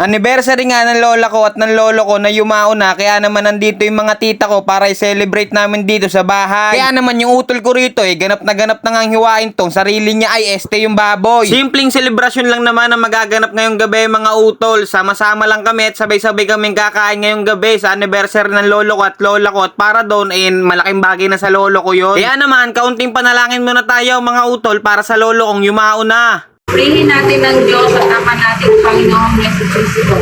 Anniversary nga ng lola ko at ng lolo ko na yumao na kaya naman nandito yung mga tita ko para i-celebrate namin dito sa bahay. Kaya naman yung utol ko rito eh ganap na ganap na nga ang hiwain tong sarili niya ay este yung baboy. Simpleng selebrasyon lang naman ang magaganap ngayong gabi mga utol. Sama-sama lang kami at sabay-sabay kaming kakain ngayong gabi sa anniversary ng lolo ko at lola ko at para doon ay malaking bagay na sa lolo ko yun. Kaya naman kaunting panalangin muna tayo mga utol para sa lolo kong yumao na. Purihin natin ng Diyos at Ama natin Panginoong Yesu Cristo.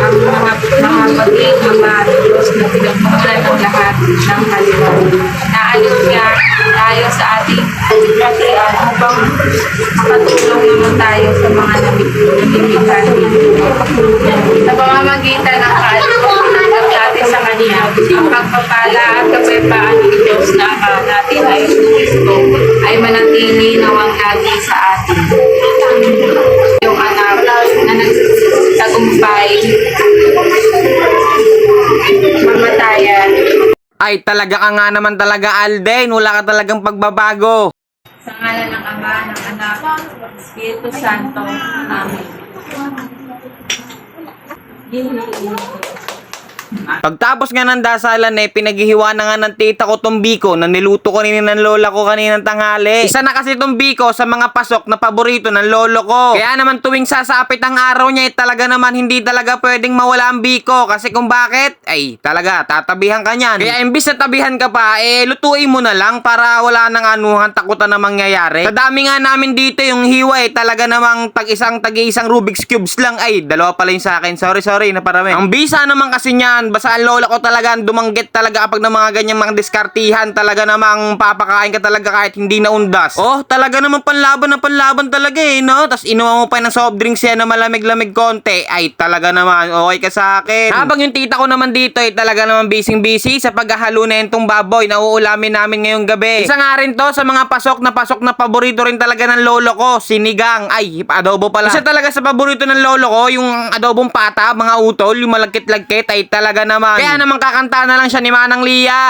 Ang mga mga pagling Ama Diyos na pinagmulan ng lahat ng kalimutan. Naalis nga tayo sa ating katian upang makatulong naman tayo sa mga namimitan Sa pamamagitan ng kalimutan natin sa Kanya, ang pagpapala at kapayapaan ng Diyos na natin ay Yesu Cristo ay manatili nawang lagi sa atin Ay talaga ka nga naman talaga Alden, wala ka talagang pagbabago. Sa ngalan ng Ama, ng Anak, Espiritu Santo. Amen. Pagtapos nga ng dasalan eh, pinaghihiwa na nga ng tita ko tong biko na niluto ko nini ng lola ko kaninang tanghali. Isa na kasi tong biko sa mga pasok na paborito ng lolo ko. Kaya naman tuwing sasapit ang araw niya, eh, talaga naman hindi talaga pwedeng mawala ang biko. Kasi kung bakit, ay talaga, tatabihan ka niyan. Kaya imbis na tabihan ka pa, eh lutuin mo na lang para wala nang anuhan takutan na mangyayari. Sa dami nga namin dito yung hiwa eh, talaga namang tag isang tag isang Rubik's Cubes lang. Ay, dalawa pala yung sa akin. Sorry, sorry, naparami. Ang bisa naman kasi niyan, basta ang lola ko talaga dumanggit talaga kapag ng mga ganyang mga diskartihan talaga namang papakain ka talaga kahit hindi na undas. Oh, talaga naman panlaban na panlaban talaga eh, no? Tapos inuha mo pa ng soft drinks yan na malamig-lamig konti. Ay, talaga naman, okay ka sa akin. Habang yung tita ko naman dito ay talaga naman busy-busy sa paghahalo na itong baboy na uulamin namin ngayong gabi. Isa nga rin to sa mga pasok na pasok na paborito rin talaga ng lolo ko, sinigang. Ay, adobo pala. Isa talaga sa paborito ng lolo ko, yung adobong pata, mga utol, yung malagkit-lagkit ay talaga naman. Kaya naman kakanta na lang siya ni Manang Lia.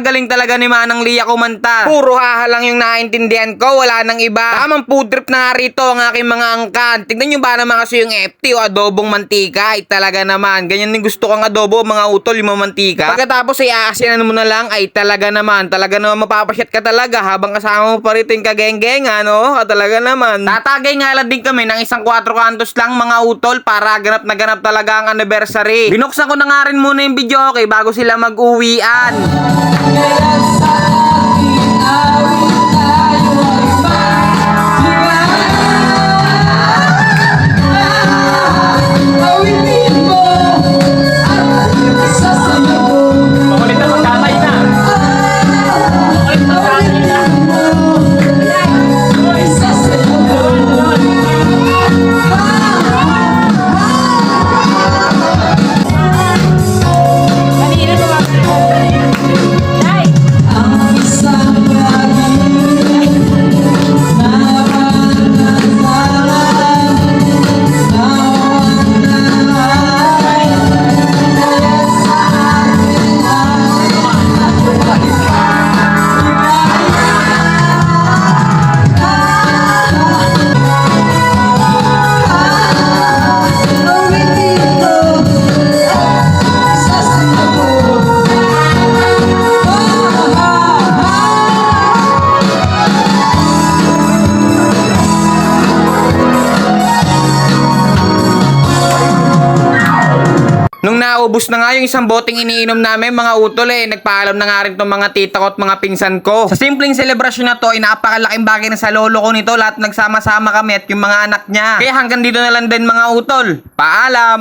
Gagaling talaga ni Manang Lia kumanta. Puro haha lang yung naintindihan ko, wala nang iba. Tamang food trip na nga rito ang aking mga angkan. Tignan nyo ba naman kasi yung FT o adobong mantika? Ay talaga naman. Ganyan din gusto kong adobo, mga utol, yung mga mantika. Pagkatapos ay aasinan mo na lang, ay talaga naman. Talaga naman mapapasyat ka talaga habang kasama mo pa rito yung kagenggengan, no? Ah, talaga naman. Tatagay nga lang din kami ng isang 4 kantos lang mga utol para ganap na ganap talaga ang anniversary. Binuksan ko na nga rin muna yung video okay bago sila mag-uwian. Yeah. Nung naubos na nga yung isang boteng iniinom namin mga utol eh, nagpaalam na nga rin tong mga tita ko at mga pinsan ko. Sa simpleng selebrasyon na to ay napakalaking bagay na sa lolo ko nito lahat nagsama-sama kami at yung mga anak niya. Kaya hanggang dito na lang din mga utol. Paalam!